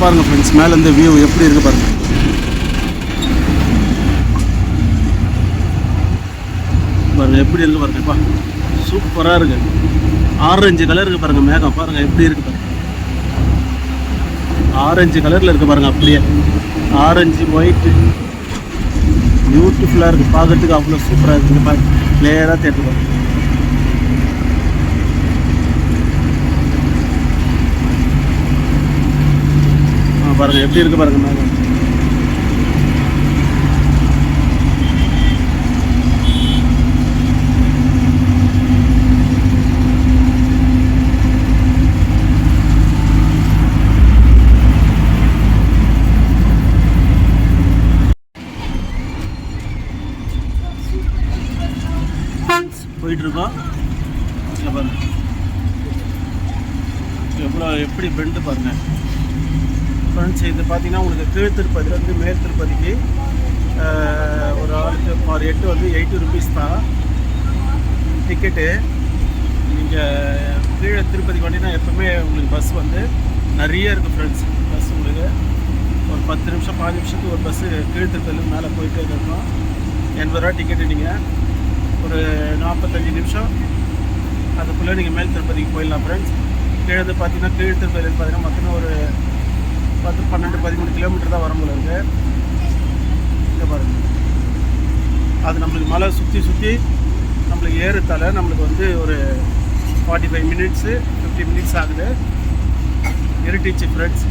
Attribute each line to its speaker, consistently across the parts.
Speaker 1: பாருங்கள் ஃப்ரெண்ட்ஸ் மேலேருந்து வியூ எப்படி இருக்கு பாருங்கள் பாருங்கள் எப்படி இருக்கு பாருங்கப்பா சூப்பராக இருக்கு. ஆரஞ்சு கலர் இருக்கு பாருங்க மேகம். பாருங்க எப்படி இருக்கு பாருங்க. ஆரஞ்சு கலரில் இருக்கு பாருங்க அப்படியே. ஆரஞ்சு ஒயிட்டு பியூட்டிஃபுல்லாக இருக்குது பார்க்கறதுக்கு அவ்வளோ சூப்பராக இருக்குது பாருங்க கிளியராக தேட்டு பாருங்க ஆ, பாருங்க எப்படி இருக்கு பாருங்க மேகம் போயிட்டு இருக்கோம் பாருங்க. எவ்வளோ எப்படி பெண்டு பாருங்க. ஃப்ரெண்ட்ஸ் இது பார்த்தீங்கன்னா உங்களுக்கு கீழ் திருப்பதிலேருந்து மேல் திருப்பதிக்கு ஒரு ஆளுக்கு ஃபார் எட்டு வந்து எயிட்டி ருபீஸ் தான். டிக்கெட்டு நீங்கள் கீழே திருப்பதிக்கு வந்தீங்கன்னா எப்பவுமே உங்களுக்கு பஸ் வந்து நிறைய இருக்குது ஃப்ரெண்ட்ஸ் பஸ் உங்களுக்கு ஒரு பத்து நிமிஷம் பாஞ்சு நிமிஷத்துக்கு ஒரு பஸ்ஸு கீழ் திருப்பதிலேருந்து மேலே போயிட்டே இருக்கும். எண்பது ரூபா டிக்கெட்டு நீங்கள் ஒரு நாற்பத்தஞ்சு நிமிஷம் அதுக்குள்ளே நீங்கள் மேல் திருப்பதிக்கு போயிடலாம் ஃப்ரெண்ட்ஸ் கீழே வந்து பார்த்தீங்கன்னா கீழ் திருப்பதிலேருந்து பார்த்தீங்கன்னா மொத்தம் ஒரு பத்து பன்னெண்டு பதிமூணு கிலோமீட்டர் தான் வரும் போல இருக்கு. இங்கே பாருங்க. அது நம்மளுக்கு மலை சுற்றி சுற்றி நம்மளுக்கு ஏறுத்தால நம்மளுக்கு வந்து ஒரு forty five minutes fifty minutes ஆகுது. இருட்டிச்சு ஃப்ரெண்ட்ஸ்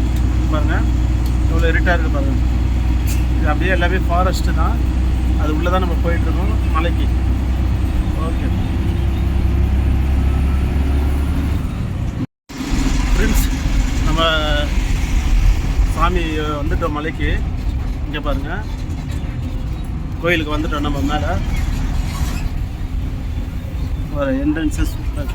Speaker 1: பாருங்கள் எவ்வளோ இருட்டாக இருக்குது பாருங்கள் இது அப்படியே எல்லாமே ஃபாரஸ்ட்டு தான். அது உள்ளே தான் நம்ம போயிட்டுருக்கோம் மலைக்கு. ஓகே ஃப்ரெண்ட்ஸ் நம்ம சாமி வந்துட்டோம் மலைக்கு. இங்கே பாருங்கள் கோயிலுக்கு வந்துட்டோம் நம்ம மேலே. ஒரு என்ட்ரன்ஸு சூப்பர்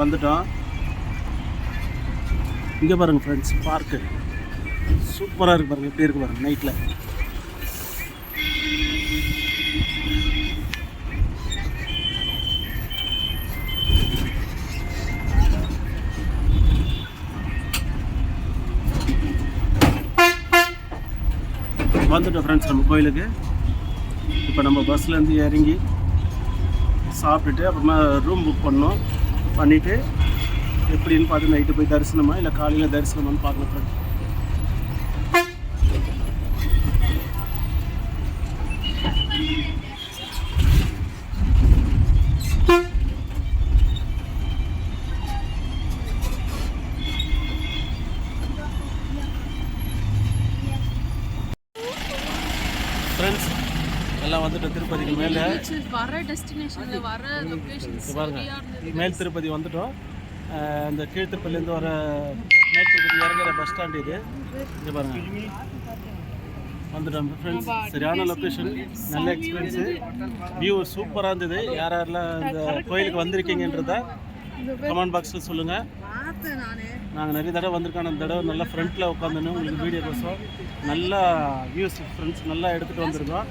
Speaker 1: வந்துட்டோம். இங்கே பாருங்க ஃப்ரெண்ட்ஸ் பார்க்கு சூப்பராக இருக்கு பாருங்க. எப்படி இருக்கு பாருங்க நைட்டில் வந்துட்டோம் ஃப்ரெண்ட்ஸ் நம்ம கோயிலுக்கு. இப்போ நம்ம பஸ்லேருந்து இறங்கி சாப்பிட்டுட்டு அப்புறமா ரூம் புக் பண்ணோம். பண்ணிவிட்டு எப்படின்னு பார்த்து நைட்டு போய் தரிசனமா இல்லை காலையில் தரிசனமான்னு பார்க்கணும் ஃப்ரெண்ட்ஸ் மேல் திருப்பதி வந்துட்டோம். இந்த கீழ் திருப்பதிலேருந்து வர மேல் திருப்பதி இறங்குற பஸ் ஸ்டாண்ட் இது. இங்க பாருங்க. வந்துட்டோம் ஃப்ரெண்ட்ஸ் சரியான லொக்கேஷன் நல்ல எக்ஸ்பீரியன்ஸு வியூ சூப்பராக இருந்தது. யார் யாரெல்லாம் இந்த கோயிலுக்கு வந்திருக்கீங்கன்றத கமெண்ட் பாக்ஸில் சொல்லுங்கள் நாங்கள் நிறைய தடவை வந்திருக்கோம். அந்த தடவை நல்லா ஃப்ரண்ட்டில் உட்காந்துன்னு உங்களுக்கு வீடியோ கோசம் நல்லா வியூஸ் ஃப்ரெண்ட்ஸ் நல்லா எடுத்துகிட்டு வந்திருக்கோம்.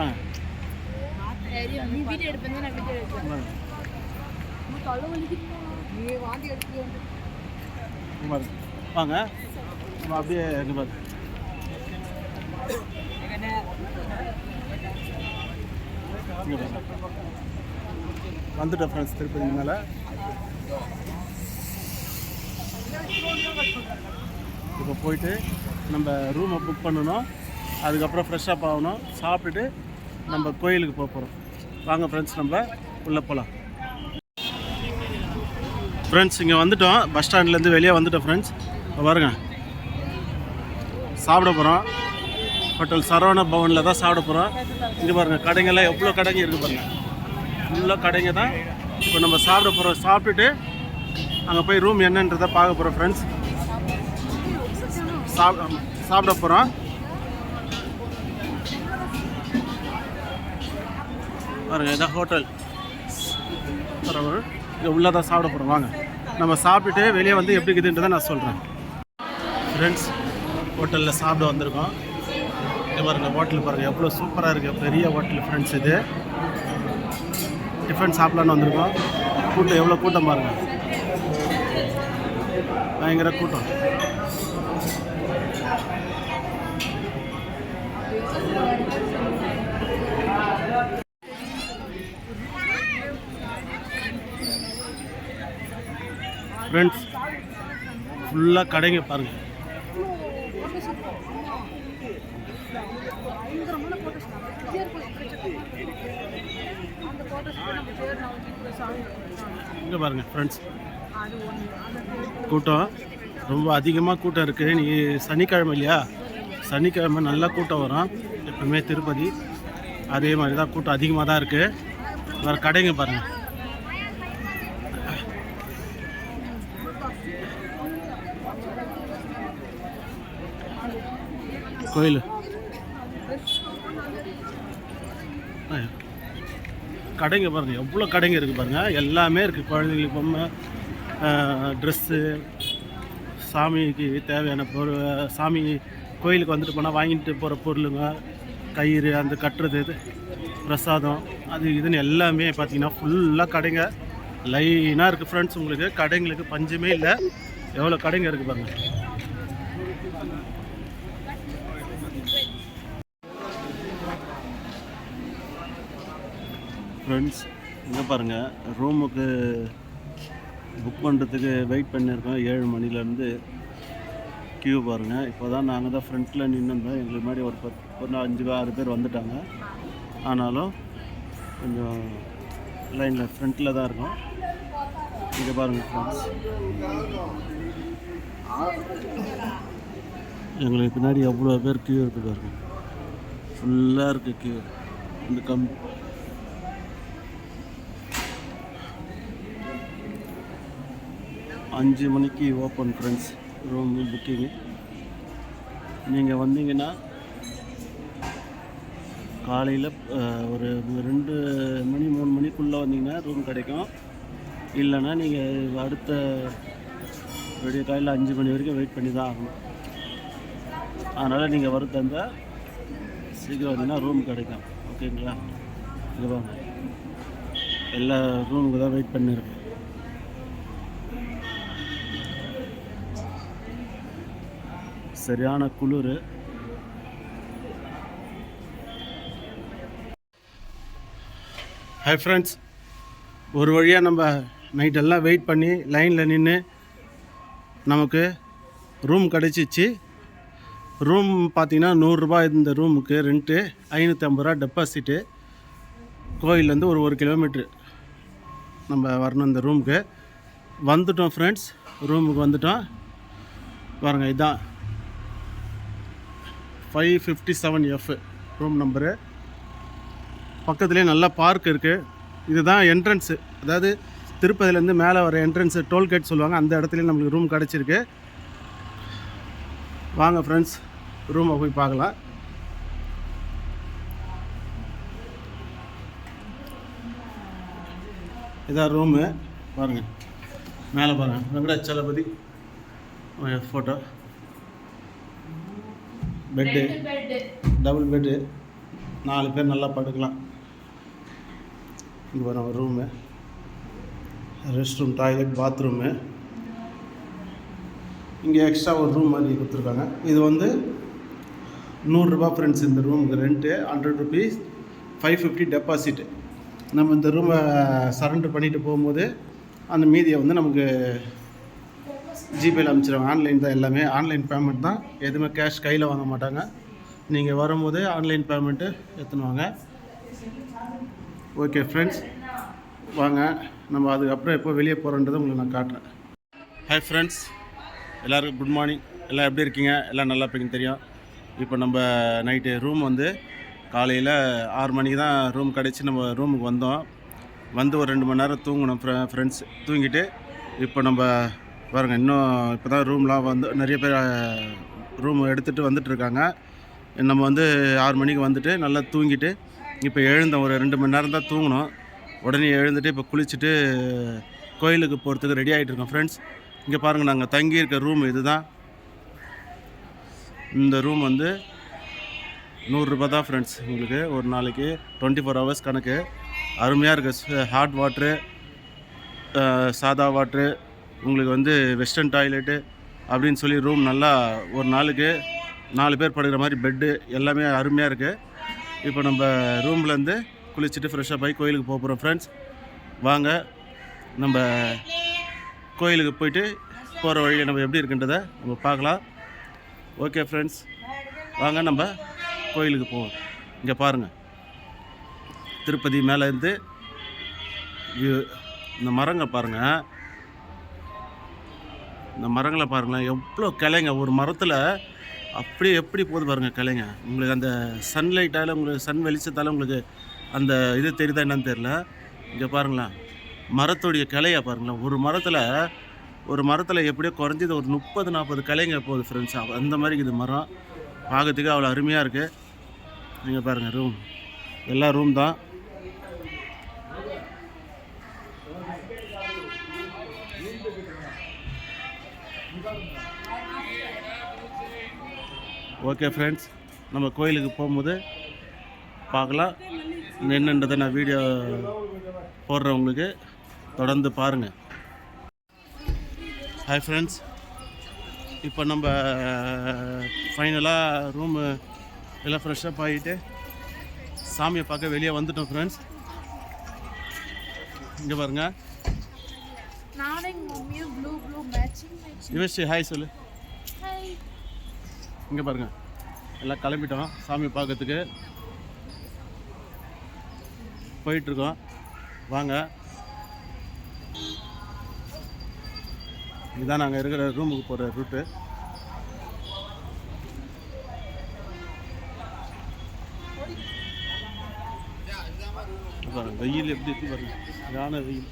Speaker 1: ஆ
Speaker 2: வீடியோ எடுப்பேன் நான் வீடியோ எடுப்பேன்
Speaker 1: வாங்க அப்படியே இருக்கு பாருங்க வந்துட்டோம் ஃப்ரெண்ட்ஸ் திருப்பதி மேலே. இப்போ போயிட்டு நம்ம ரூமை புக் பண்ணணும். அதுக்கப்புறம் ஃப்ரெஷ்ஷப் ஆகணும். சாப்பிட்டுட்டு நம்ம கோயிலுக்கு போக போகிறோம் வாங்க ஃப்ரெண்ட்ஸ் நம்ம உள்ளே போகலாம் ஃப்ரெண்ட்ஸ் இங்கே வந்துட்டோம். பஸ் ஸ்டாண்ட்லேருந்து வெளியே வந்துட்டோம் ஃப்ரெண்ட்ஸ் பாருங்க. சாப்பிட போகிறோம் ஹோட்டல் சரவண பவனில் தான் சாப்பிட போகிறோம் இங்கே பாருங்கள் கடைங்கள்லாம் எவ்வளோ கடைங்க இருக்குது பாருங்கள் ஃபுல்லாக கடைங்க தான். இப்போ நம்ம சாப்பிட போகிறோம் சாப்பிட்டுட்டு அங்கே போய் ரூம் என்னன்றதை பார்க்க போகிறோம் ஃப்ரெண்ட்ஸ் சாப்பிட சாப்பிட போகிறோம் பாருங்கள் இதான் ஹோட்டல் பரவாயில்ல. இங்கே உள்ளே தான் சாப்பிட போகிறோம் வாங்க. நம்ம சாப்பிட்டுட்டு வெளியே வந்து எப்படி இருக்குதுன்றதை நான் சொல்கிறேன் ஃப்ரெண்ட்ஸ் ஹோட்டலில் சாப்பிட வந்திருக்கோம். இங்கே பாருங்கள் ஹோட்டல் பாருங்கள் எவ்வளோ சூப்பராக இருக்குது பெரிய ஹோட்டல் ஃப்ரெண்ட்ஸ் இது. டிஃபன் சாப்பிட்லான்னு வந்திருக்கோம். கூட்டம் எவ்வளோ கூட்டம் பாருங்கள் பயங்கர கூட்டம். ஃப்ரெண்ட்ஸ் ஃபுல்லாக கடைங்க பாருங்கள் இங்கே பாருங்கள் ஃப்ரெண்ட்ஸ் கூட்டம். ரொம்ப அதிகமாக கூட்டம் இருக்குது நீ சனிக்கிழமை இல்லையா? சனிக்கிழமை நல்லா கூட்டம் வரும். எப்பவுமே திருப்பதி. அதே மாதிரி தான் கூட்டம் அதிகமாக தான் இருக்குது வேறு கடைங்க பாருங்கள் கோயில். கடைங்க பாருங்கள் எவ்வளோ கடைங்க இருக்குது பாருங்கள் எல்லாமே இருக்குது குழந்தைங்களுக்கு பொம்மை ட்ரெஸ்ஸு சாமிக்கு தேவையான பொருள் சாமி கோயிலுக்கு வந்துட்டு போனால் வாங்கிட்டு போகிற பொருளுங்க கயிறு அந்த கட்டுறது இது பிரசாதம் அது இதுன்னு எல்லாமே பார்த்தீங்கன்னா ஃபுல்லாக கடைங்க. லைனாக இருக்குது ஃப்ரெண்ட்ஸ் உங்களுக்கு. கடைங்களுக்கு பஞ்சமே இல்லை. எவ்வளோ கடைங்க இருக்குது பாருங்கள் ஃப்ரெண்ட்ஸ் இங்கே பாருங்கள் ரூமுக்கு புக் பண்ணுறதுக்கு வெயிட் பண்ணியிருக்கோம் ஏழு மணிலேருந்து க்யூ பாருங்கள் இப்போ தான் நாங்கள் தான் ஃப்ரண்ட்டில் நின்றுருந்தோம் எங்களுக்கு முன்னாடி ஒரு பத்து ஒரு அஞ்சு ஆறு பேர் வந்துட்டாங்க. ஆனாலும் கொஞ்சம் லைனில் ஃப்ரண்ட்டில் தான் இருக்கோம். இங்கே பாருங்கள் ஃப்ரெண்ட்ஸ் எங்களுக்கு பின்னாடி எவ்வளோ பேர் க்யூ இருக்குது பாருங்கள் ஃபுல்லாக இருக்குது க்யூ இந்த கம் அஞ்சு மணிக்கு ஓப்பன் ஃப்ரெண்ட்ஸ் ரூம் புக்கிங்கு நீங்கள் வந்தீங்கன்னா காலையில் ஒரு ரெண்டு மணி மூணு மணிக்குள்ளே வந்தீங்கன்னா ரூம் கிடைக்கும். இல்லைன்னா நீங்கள் அடுத்த விடிய காலையில் அஞ்சு மணி வரைக்கும் வெயிட் பண்ணி தான் ஆகணும். அதனால் நீங்கள் வரது தந்தால் சீக்கிரம் வந்தீங்கன்னா ரூம் கிடைக்கும். ஓகேங்களா இது எல்லா ரூமுக்கு தான் வெயிட் பண்ணியிருக்கேன் சரியான குளிர். ஹாய் ஃப்ரெண்ட்ஸ் ஒரு வழியாக நம்ம நைட்டெல்லாம் வெயிட் பண்ணி லைனில் நின்று நமக்கு ரூம் கிடச்சிச்சு. ரூம் பார்த்திங்கன்னா நூறுரூபா இந்த ரூமுக்கு ரெண்ட்டு ஐநூற்றி ஐம்பது ரூபா டெபாசிட்டு கோயிலேருந்து ஒரு ஒரு கிலோமீட்ரு நம்ம வரணும் இந்த ரூமுக்கு வந்துட்டோம் ஃப்ரெண்ட்ஸ் ரூமுக்கு வந்துட்டோம். பாருங்கள் இதான் five fifty seven F room number பக்கத்துலேயே நல்ல பார்க் இருக்குது இதுதான் என்ட்ரன்ஸு அதாவது திருப்பதிலேருந்து மேலே வர என்ட்ரன்ஸு டோல்கேட் சொல்லுவாங்க. அந்த இடத்துலயே நம்மளுக்கு ரூம் கிடச்சிருக்கு. வாங்க ஃப்ரெண்ட்ஸ் ரூமை போய் பார்க்கலாம். இதான் ரூமு பாருங்கள் மேலே பாருங்கள் Venkatachalapathi. Photo bed double bed நாலு பேர் நல்லா படுக்கலாம். இங்கே வர room rest room toilet bathroom இங்கே எக்ஸ்ட்ரா ஒரு ரூம் மாதிரி கொடுத்துருக்காங்க. இது வந்து நூறுரூபா ஃப்ரெண்ட்ஸ் இந்த ரூமுக்கு rent hundred rupees five fifty deposit நம்ம இந்த ரூமை சரண்டர் பண்ணிட்டு போகும்போது அந்த மீதியை வந்து நமக்கு ஜிபேயில் அனுப்பிச்சிடுவாங்க ஆன்லைன் தான் எல்லாமே. ஆன்லைன் பேமெண்ட் தான். எதுவுமே கேஷ் கையில் வாங்க மாட்டாங்க. நீங்கள் வரும்போது ஆன்லைன் பேமெண்ட்டு எடுத்துன்னு ஓகே ஃப்ரெண்ட்ஸ் வாங்க. நம்ம அதுக்கப்புறம் எப்போ வெளியே போகிறோன்றதை உங்களுக்கு நான் காட்டுறேன். ஹாய் ஃப்ரெண்ட்ஸ் எல்லோரும் குட் மார்னிங் எல்லாம் எப்படி இருக்கீங்க? எல்லாம் நல்லா இருப்பீங்கன்னு தெரியும். இப்போ நம்ம நைட்டு ரூம் வந்து காலையில் ஆறு மணிக்கு தான் ரூம் கிடச்சி நம்ம ரூமுக்கு வந்தோம். வந்து ஒரு ரெண்டு மணி நேரம் தூங்கணும் ஃப்ரெ ஃப்ரெண்ட்ஸ் தூங்கிட்டு இப்போ நம்ம பாருங்கள் இன்னும் இப்போ தான் ரூம்லாம் வந்து நிறைய பேர் ரூம் எடுத்துகிட்டு வந்துட்டு இருக்காங்க நம்ம வந்து ஆறு மணிக்கு வந்துட்டு நல்லா தூங்கிட்டு இப்போ எழுந்தோம். ஒரு ரெண்டு மணி நேரம் தான் தூங்கினோம் உடனே எழுந்துட்டு இப்போ குளிச்சுட்டு கோயிலுக்கு போகிறதுக்கு ரெடி ஆகிட்டு இருக்கோம் ஃப்ரெண்ட்ஸ் இங்கே பாருங்கள் நாங்கள் தங்கியிருக்க ரூம் இதுதான். இந்த ரூம் வந்து நூறுரூபா தான் ஃப்ரெண்ட்ஸ் உங்களுக்கு ஒரு நாளைக்கு டுவெண்ட்டி ஃபோர் ஹவர்ஸ் கணக்கு. அருமையாக இருக்குது ஹாட் வாட்ரு சாதா வாட்ரு உங்களுக்கு வந்து வெஸ்டர்ன் டாய்லெட்டு அப்படின்னு சொல்லி ரூம் நல்லா ஒரு நாளுக்கு நாலு பேர் படுக்கிற மாதிரி பெட்டு எல்லாமே அருமையாக இருக்குது இப்போ நம்ம ரூம்லேருந்து குளிச்சுட்டு ஃப்ரெஷ்ஷாக போய் கோயிலுக்கு போக போகிறோம் ஃப்ரெண்ட்ஸ் வாங்க நம்ம கோயிலுக்கு போயிட்டு போகிற வழியில் நம்ம எப்படி இருக்குன்றதை நம்ம பார்க்கலாம். ஓகே ஃப்ரெண்ட்ஸ் வாங்க நம்ம கோயிலுக்கு போவோம். இங்கே பாருங்கள் திருப்பதி மேலேருந்து இந்த மரங்கள் பாருங்கள் இந்த மரங்களை பாருங்களேன் எவ்வளோ கிளைங்க. ஒரு மரத்தில் அப்படியே எப்படி போகுது பாருங்கள் கிளைங்க. உங்களுக்கு அந்த சன்லைட்டால் உங்களுக்கு சன் வெளிச்சத்தால் உங்களுக்கு அந்த இது தெரியுதா என்னன்னு தெரில இங்கே பாருங்களேன் மரத்துடைய கிளையை பாருங்களேன். ஒரு மரத்தில் ஒரு மரத்தில் எப்படியோ குறைஞ்சது ஒரு முப்பது நாற்பது கிளைங்க போகுது ஃப்ரெண்ட்ஸ் அந்த மாதிரி இது மரம். பார்க்கறதுக்கு அவ்வளோ அருமையாக இருக்குது நீங்கள் பாருங்கள் ரூம் எல்லா ரூம் தான். ஓகே ஃப்ரெண்ட்ஸ் நம்ம கோயிலுக்கு போகும்போது பார்க்கலாம். என்னன்றதை நான் வீடியோ போடுறேன் உங்களுக்கு. தொடர்ந்து பாருங்கள் ஹாய் ஃப்ரெண்ட்ஸ் இப்போ நம்ம ஃபைனலாக ரூமு எல்லாம் ஃப்ரெஷ்ஷப் ஆகிட்டு சாமியை பார்க்க வெளியே வந்துட்டோம் ஃப்ரெண்ட்ஸ் இங்கே பாருங்க.
Speaker 2: நானும் எங்க மம்மியும் blue blue matching matching
Speaker 1: Yuvashree hi சொல்லு. இங்கே பாருங்கள் எல்லாம் கிளம்பிட்டோம். சாமி பார்க்கறதுக்கு. போயிட்டுருக்கோம். வாங்க. இதுதான் நாங்கள் இருக்கிற ரூமுக்கு போகிற ரூட்டு வெயில் எப்படி இருக்கு பாருங்க. யானை வெயில்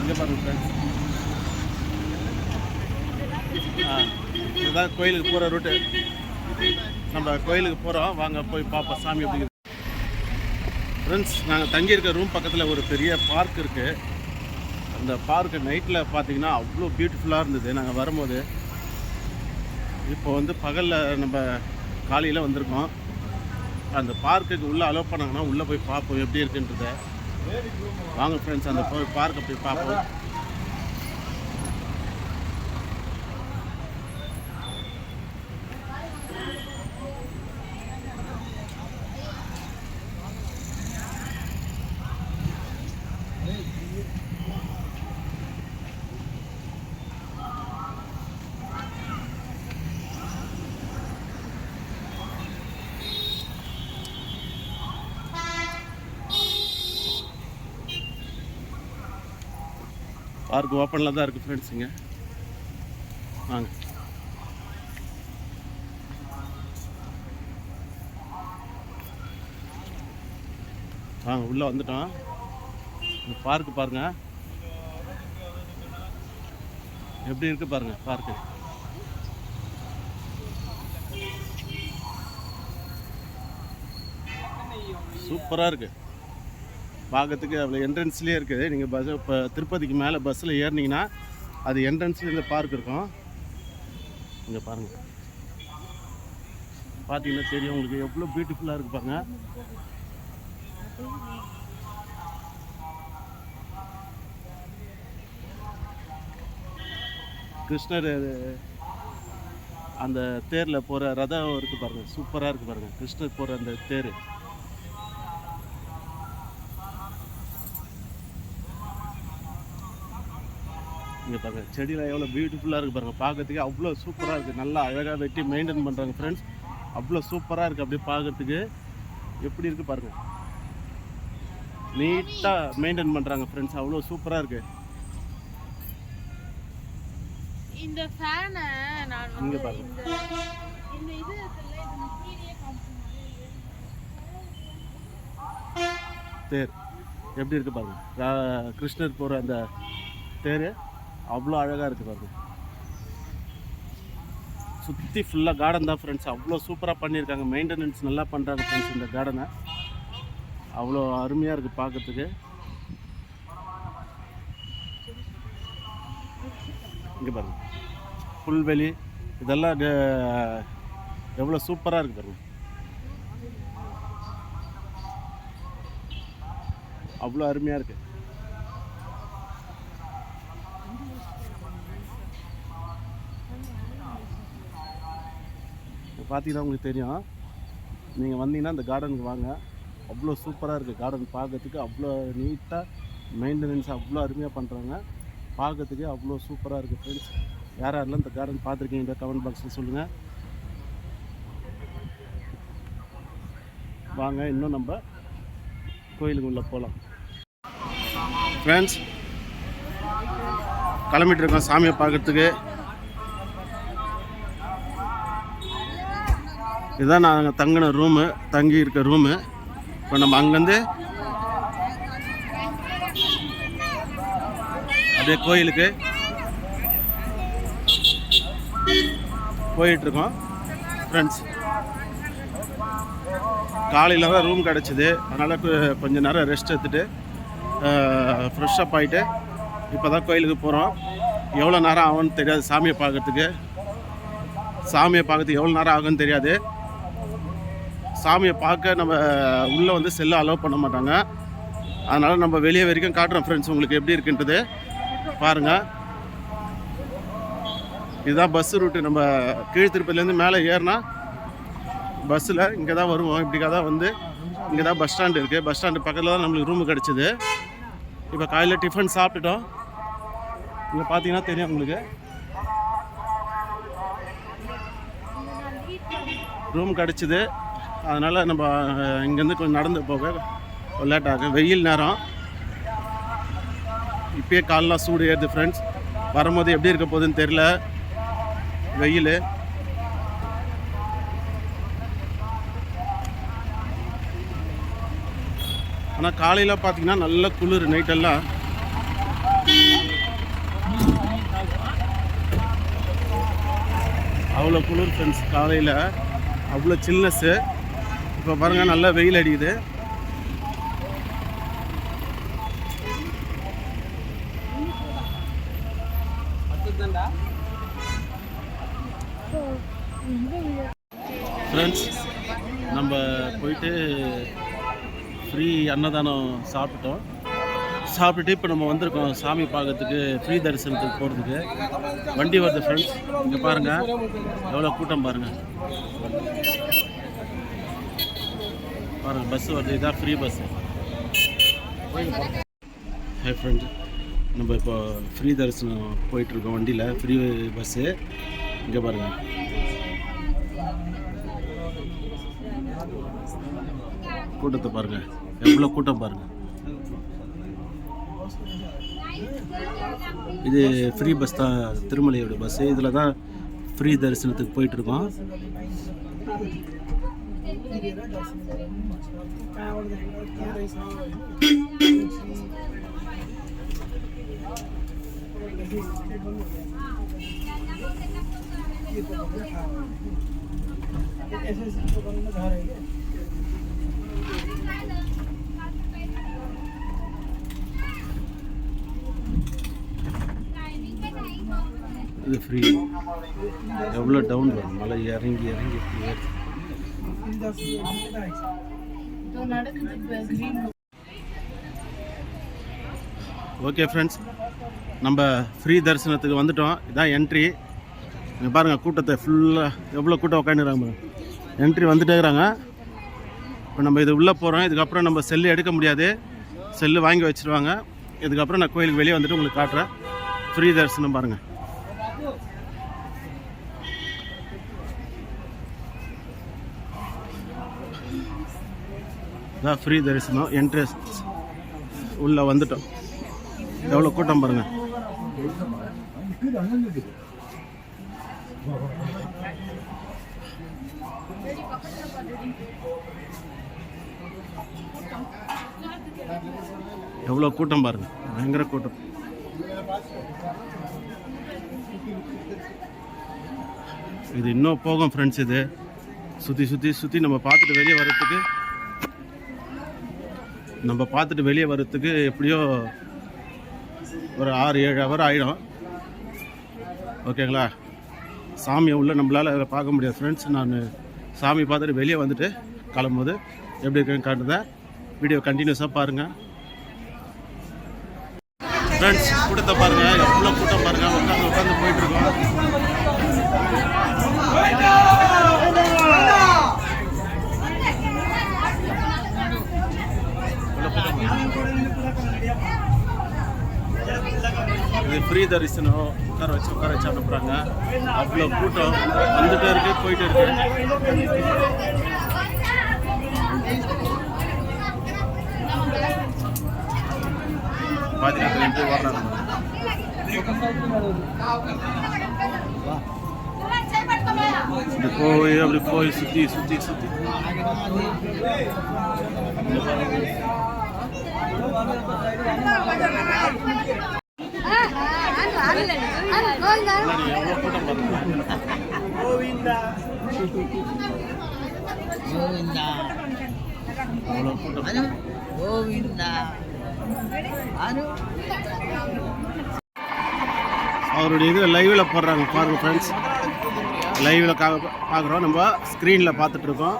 Speaker 1: இங்கே பாருங்க ஃப்ரெண்ட்ஸ் ஆ இதுதான் கோயிலுக்கு போகிற ரூட்டு நம்ம கோயிலுக்கு போகிறோம் வாங்க போய் பார்ப்போம். சாமி அப்படிங்கிறது. ஃப்ரெண்ட்ஸ் நாங்கள் தங்கியிருக்க ரூம் பக்கத்தில் ஒரு பெரிய பார்க் இருக்குது அந்த பார்க்கு நைட்டில் பார்த்தீங்கன்னா அவ்வளோ பியூட்டிஃபுல்லாக இருந்தது. நாங்கள் வரும்போது இப்போ வந்து பகலில் நம்ம காலையில் வந்திருக்கோம். அந்த பார்க்குக்கு உள்ளே அலோவ் பண்ணாங்கன்னா உள்ளே போய் பார்ப்போம். எப்படி இருக்குன்றத. வாங்க ஃப்ரெண்ட்ஸ் அந்த போய் பார்க்கை போய் பார்ப்போம். பார்க் ஓப்பனில் தான் இருக்குது ஃப்ரெண்ட்ஸ் இங்கே. வாங்க. வாங்க உள்ளே வந்துட்டோம் இந்த பார்க்கு பாருங்க. எப்படி இருக்குது பாருங்கள் பார்க்கு சூப்பராக இருக்குது பார்க்கறதுக்கு அவ்வளோ என்ட்ரன்ஸ்லேயே இருக்குது. நீங்கள் பஸ் இப்போ திருப்பதிக்கு மேலே பஸ்ஸில் ஏறினீங்கன்னா அது என்ட்ரன்ஸ்லேயே இந்த பார்க் இருக்கும். இங்கே பாருங்கள் பார்த்தீங்கன்னா தெரியும் உங்களுக்கு எவ்வளோ பியூட்டிஃபுல்லாக இருக்கு பாருங்க. கிருஷ்ணர் அந்த தேரில் போகிற ரதம் இருக்குது பாருங்கள் சூப்பராக இருக்குது பாருங்கள் கிருஷ்ணர் போகிற அந்த தேர். இங்கே பாருங்கள் செடியில் எவ்வளோ பியூட்டிஃபுல்லாக இருக்குது பாருங்கள் பார்க்கறதுக்கு அவ்வளோ சூப்பராக இருக்குது நல்லா அழகாக வெட்டி மெயின்டைன் பண்ணுறாங்க ஃப்ரெண்ட்ஸ் அவ்வளோ சூப்பராக இருக்குது அப்படியே பார்க்கறதுக்கு. எப்படி இருக்குது பாருங்கள் நீட்டாக மெயின்டைன் பண்ணுறாங்க ஃப்ரெண்ட்ஸ் அவ்வளோ சூப்பராக இருக்குது
Speaker 2: இந்த ஃபேனை நான்
Speaker 1: இங்க பாருங்க.
Speaker 2: இந்த இது
Speaker 1: தேர். எப்படி இருக்குது பாருங்கள் ரா- கிருஷ்ணர் போகிற அந்த தேர். அவ்வளோ அழகாக இருக்குது பாருங்க. சுற்றி ஃபுல்லாக கார்டன் தான் ஃப்ரெண்ட்ஸ் அவ்வளோ சூப்பராக பண்ணியிருக்காங்க. மெயின்டெனன்ஸ் நல்லா பண்ணுறாங்க ஃப்ரெண்ட்ஸ் இந்த கார்டனை அவ்வளோ அருமையாக இருக்குது பார்க்கறதுக்கு இங்கே பாருங்க. புல்வெளி இதெல்லாம் எவ்வளோ சூப்பராக இருக்குது பாருங்க. அவ்வளோ அருமையாக இருக்குது பார்த்தீங்கன்னா உங்களுக்கு தெரியும். நீங்கள் வந்தீங்கன்னா இந்த கார்டனுக்கு வாங்க. அவ்வளோ சூப்பராக இருக்குது கார்டன் பார்க்கறதுக்கு. அவ்வளோ நீட்டாக மெயின்டெனன்ஸ் அவ்வளோ அருமையாக பண்ணுறாங்க பார்க்கறதுக்கு அவ்வளோ சூப்பராக இருக்குது ஃப்ரெண்ட்ஸ் யார் யாரெல்லாம் இந்த கார்டன் பார்த்துருக்கீங்க கமெண்ட் பாக்ஸில் சொல்லுங்கள் வாங்க இன்னும் நம்ம கோயிலுக்கு உள்ளே போகலாம் ஃப்ரெண்ட்ஸ் கிளம்பிட்டு இருக்கோம் சாமியை பார்க்குறதுக்கு. இதுதான் நாங்கள் தங்கின ரூமு தங்கி இருக்க ரூமு இப்போ நம்ம அங்கேருந்து அப்படியே கோயிலுக்கு போயிட்டுருக்கோம் ஃப்ரெண்ட்ஸ் காலையில் தான் ரூம் கிடச்சிது. அதனால் கொஞ்சம் கொஞ்ச நேரம் ரெஸ்ட் எடுத்துகிட்டு ஃப்ரெஷ்ஷப் ஆகிட்டு இப்போ தான் கோயிலுக்கு போகிறோம் எவ்வளோ நேரம் ஆகும்னு தெரியாது சாமியை பார்க்கறதுக்கு. சாமியை பார்க்கறதுக்கு எவ்வளோ நேரம் ஆகும்னு தெரியாது. சாமியை பார்க்க நம்ம உள்ளே வந்து செல்ல அலோவ் பண்ண மாட்டாங்க. அதனால் நம்ம வெளியே வரைக்கும் காட்டுறோம் ஃப்ரெண்ட்ஸ் உங்களுக்கு எப்படி இருக்குன்றது பாருங்கள் இதுதான் பஸ் ரூட்டு நம்ம கீழ்த்திருப்பதிலேருந்து மேலே ஏறினா பஸ்ஸில் இங்கே தான் வருவோம். இப்படிக்காக தான் வந்து இங்கே தான் பஸ் ஸ்டாண்டு இருக்குது பஸ் ஸ்டாண்டு பக்கத்தில் தான் நம்மளுக்கு ரூமு கிடச்சிது. இப்போ காலையில் டிஃபன் சாப்பிட்டுட்டோம். இங்கே பார்த்தீங்கன்னா தெரியும் உங்களுக்கு. ரூம் கிடச்சிது. அதனால் நம்ம இங்கேருந்து கொஞ்சம் நடந்து போக லேட் ஆகும் வெயில் நேரம். இப்பயே காலெலாம் சூடு ஏறுது ஃப்ரெண்ட்ஸ் வரும்போது எப்படி இருக்க போகுதுன்னு தெரில வெயில். ஆனால் காலையில் பார்த்தீங்கன்னா நல்ல குளிர் நைட்டெல்லாம் அவ்வளோ குளிர் ஃப்ரெண்ட்ஸ் காலையில். அவ்வளோ சில்னஸ்ஸு இப்போ பாருங்கள் நல்லா வெயில் அடிக்குது. ஃப்ரெண்ட்ஸ் நம்ம போயிட்டு ஃப்ரீ அன்னதானம் சாப்பிட்டோம். சாப்பிட்டுட்டு இப்போ நம்ம வந்திருக்கோம் சாமி பார்க்கறதுக்கு ஃப்ரீ தரிசனத்துக்கு போகிறதுக்கு வண்டி வருது ஃப்ரெண்ட்ஸ் இங்கே பாருங்கள் எவ்வளோ கூட்டம் பாருங்கள் பாருங்கள் பஸ்ஸு வருது இதான் ஃப்ரீ பஸ்ஸு ஹே ஃப்ரெண்ட் நம்ம இப்போ ஃப்ரீ தரிசனம் போயிட்டுருக்கோம் வண்டியில். ஃப்ரீ பஸ்ஸு இங்கே பாருங்கள் கூட்டத்தை பாருங்கள் எவ்வளோ கூட்டம் பாருங்கள் இது ஃப்ரீ பஸ் தான் திருமலையோட பஸ்ஸு இதில் தான் ஃப்ரீ தரிசனத்துக்கு போயிட்டுருக்கோம். இது ஃப்ரீ எவ்வளோ டவுன் வரும் மலை இறங்கி இறங்கி இப்படி ஏறுது. ஓகே ஃப்ரெண்ட்ஸ் நம்ம ஃப்ரீ தரிசனத்துக்கு வந்துட்டோம். இதான் என்ட்ரி இங்கே பாருங்கள் கூட்டத்தை ஃபுல்லாக எவ்வளோ கூட்டம் உட்காந்துருக்காங்க என்ட்ரி வந்துட்டே இருக்கிறாங்க இப்போ நம்ம இது உள்ளே போகிறோம் இதுக்கப்புறம் நம்ம செல்லு எடுக்க முடியாது. செல்லு வாங்கி வச்சுருவாங்க. இதுக்கப்புறம் நான் கோயிலுக்கு வெளியே வந்துட்டு உங்களுக்கு காட்டுறேன். ஃப்ரீ தரிசனம் பாருங்கள் இதான் ஃப்ரீ தரிசனம் என்ட்ரன்ஸ் உள்ளே வந்துட்டோம். எவ்வளோ கூட்டம் பாருங்கள் எவ்வளோ கூட்டம் பாருங்க. பயங்கர கூட்டம். இது இன்னும் போகும் ஃப்ரெண்ட்ஸ் இது. சுற்றி சுற்றி சுற்றி நம்ம பார்த்துட்டு வெளியே வர்றதுக்கு நம்ம பார்த்துட்டு வெளியே வர்றதுக்கு எப்படியோ ஒரு ஆறு ஏழு ஹவர் ஆகிடும் ஓகேங்களா சாமியை உள்ளே நம்மளால் பார்க்க முடியாது. ஃப்ரெண்ட்ஸ் நான் சாமி பார்த்துட்டு வெளியே வந்துட்டு கிளம்பும்போது எப்படி இருக்குன்னு காட்டுதேன் வீடியோ கண்டினியூஸாக பாருங்கள் ஃப்ரெண்ட்ஸ் கூட்டத்தை பாருங்கள் எவ்வளோ கூட்டம் பாருங்கள் உட்காந்து உட்காந்து போயிட்டுருக்கோம் இது ஃப்ரீ தரிசனம் உட்கார வச்சு உட்கார வச்சு அனுப்புகிறாங்க அவ்வளோ கூட்டம் வந்துட்டே இருக்கு போயிட்டே இருக்கு. பார்த்தீங்கன்னா எப்படி வர்றாங்க இப்படி போய் அப்படி போய் சுற்றி சுற்றி சுற்றி அவருடைய இது லைவில் போடுறாங்க பாருங்கள் ஃப்ரெண்ட்ஸ் லைவில் கா பார்க்குறோம் நம்ம ஸ்க்ரீனில் பார்த்துட்ருக்கோம்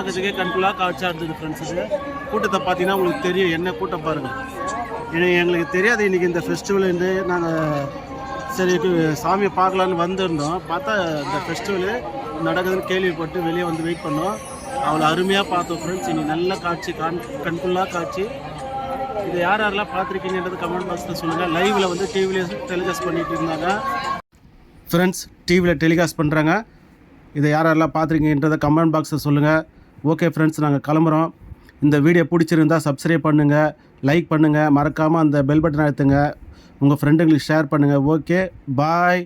Speaker 1: பார்க்கறதுக்கே கண்குள்ளாக காட்சியாக இருந்தது ஃப்ரெண்ட்ஸ் இது. கூட்டத்தை பார்த்தீங்கன்னா உங்களுக்கு தெரியும். என்ன கூட்டம் பாருங்கள் ஏன்னா எங்களுக்கு தெரியாது இன்றைக்கி இந்த ஃபெஸ்டிவல்லேருந்து நாங்கள் சரி சாமியை பார்க்கலான்னு வந்திருந்தோம். பார்த்தா இந்த ஃபெஸ்டிவலு நடக்குதுன்னு கேள்விப்பட்டு வெளியே வந்து வெயிட் பண்ணோம். அவ்வளோ அருமையாக பார்த்தோம் ஃப்ரெண்ட்ஸ் இன்னைக்கு நல்ல காட்சி கண் கண்குள்ளா காட்சி. இதை யார் யாரெல்லாம் பார்த்துருக்கீங்கன்றது கமெண்ட் பாக்ஸில் சொல்லுங்கள் லைவில் வந்து டிவியில் டெலிகாஸ்ட் பண்ணிகிட்டு இருந்தாங்க. ஃப்ரெண்ட்ஸ் டிவியில் டெலிகாஸ்ட் பண்ணுறாங்க இதை யார் யாரெல்லாம் பார்த்துருக்கீங்கன்றதை கமெண்ட் பாக்ஸில் சொல்லுங்கள் ஓகே ஃப்ரெண்ட்ஸ் நாங்கள் கிளம்புறோம். இந்த வீடியோ பிடிச்சிருந்தா சப்ஸ்கிரைப் பண்ணுங்கள் லைக் பண்ணுங்கள் மறக்காமல் அந்த பெல் பட்டன் அழுத்துங்க. உங்கள் ஃப்ரெண்டுங்களுக்கு ஷேர் பண்ணுங்கள் ஓகே பாய்